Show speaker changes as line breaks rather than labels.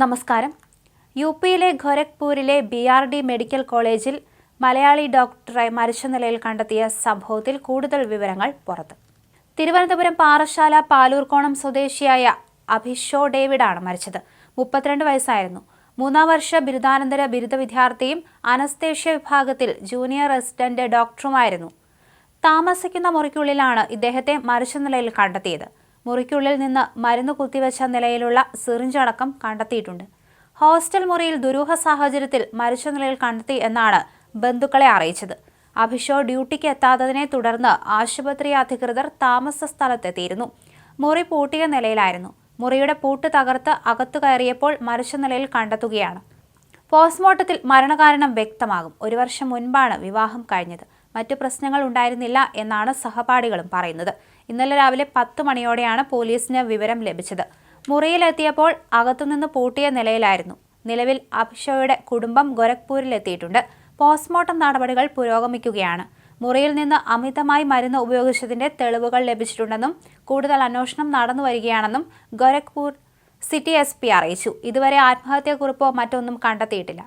നമസ്കാരം. യു പിയിലെ ഖൊരഗ്പൂരിലെ ബി ആർ ഡി മെഡിക്കൽ കോളേജിൽ മലയാളി ഡോക്ടറെ മരിച്ച നിലയിൽ കണ്ടെത്തിയ സംഭവത്തിൽ കൂടുതൽ വിവരങ്ങൾ പുറത്ത്. തിരുവനന്തപുരം പാറശാല പാലൂർക്കോണം സ്വദേശിയായ അഭിഷോ ഡേവിഡാണ് മരിച്ചത്. മുപ്പത്തിരണ്ട് വയസ്സായിരുന്നു. മൂന്നാം വർഷ ബിരുദാനന്തര ബിരുദ വിദ്യാർത്ഥിയും അനസ്തേഷ്യ വിഭാഗത്തിൽ ജൂനിയർ റെസിഡന്റ് ഡോക്ടറുമായിരുന്നു. താമസിക്കുന്ന മുറിക്കുള്ളിലാണ് ഇദ്ദേഹത്തെ മരിച്ച നിലയിൽ കണ്ടെത്തിയത്. മുറിക്കുള്ളിൽ നിന്ന് മരുന്ന് കുത്തിവെച്ച നിലയിലുള്ള സിറിഞ്ച് അടക്കം കണ്ടെത്തിയിട്ടുണ്ട്. ഹോസ്റ്റൽ മുറിയിൽ ദുരൂഹ സാഹചര്യത്തിൽ മരിച്ച നിലയിൽ കണ്ടെത്തി എന്നാണ് ബന്ധുക്കളെ അറിയിച്ചത്. അഭിഷോ ഡ്യൂട്ടിക്ക് എത്താത്തതിനെ തുടർന്ന് ആശുപത്രി അധികൃതർ താമസ സ്ഥലത്തെത്തിയിരുന്നു. മുറി പൂട്ടിയ നിലയിലായിരുന്നു. മുറിയുടെ പൂട്ട് തകർത്ത് അകത്തു കയറിയപ്പോൾ മരിച്ച നിലയിൽ കണ്ടെത്തുകയാണ്. പോസ്റ്റ്മോർട്ടത്തിൽ മരണകാരണം വ്യക്തമാകും. ഒരു വർഷം മുൻപാണ് വിവാഹം കഴിഞ്ഞത്. മറ്റു പ്രശ്നങ്ങൾ ഉണ്ടായിരുന്നില്ല എന്നാണ് സഹപാഠികളും പറയുന്നത്. ഇന്നലെ രാവിലെ പത്ത് മണിയോടെയാണ് പോലീസിന് വിവരം ലഭിച്ചത്. മുറിയിലെത്തിയപ്പോൾ അകത്തുനിന്ന് പൂട്ടിയ നിലയിലായിരുന്നു. നിലവിൽ അഭിഷയുടെ കുടുംബം ഗോരഖ്പൂരിലെത്തിയിട്ടുണ്ട്. പോസ്റ്റ്മോർട്ടം നടപടികൾ പുരോഗമിക്കുകയാണ്. മുറിയിൽ നിന്ന് അമിതമായി മരുന്ന് ഉപയോഗിച്ചതിന്റെ തെളിവുകൾ ലഭിച്ചിട്ടുണ്ടെന്നും കൂടുതൽ അന്വേഷണം നടന്നു വരികയാണെന്നും ഗോരഖ്പൂർ സിറ്റി എസ് പി അറിയിച്ചു. ഇതുവരെ ആത്മഹത്യാക്കുറിപ്പോ മറ്റൊന്നും കണ്ടെത്തിയിട്ടില്ല.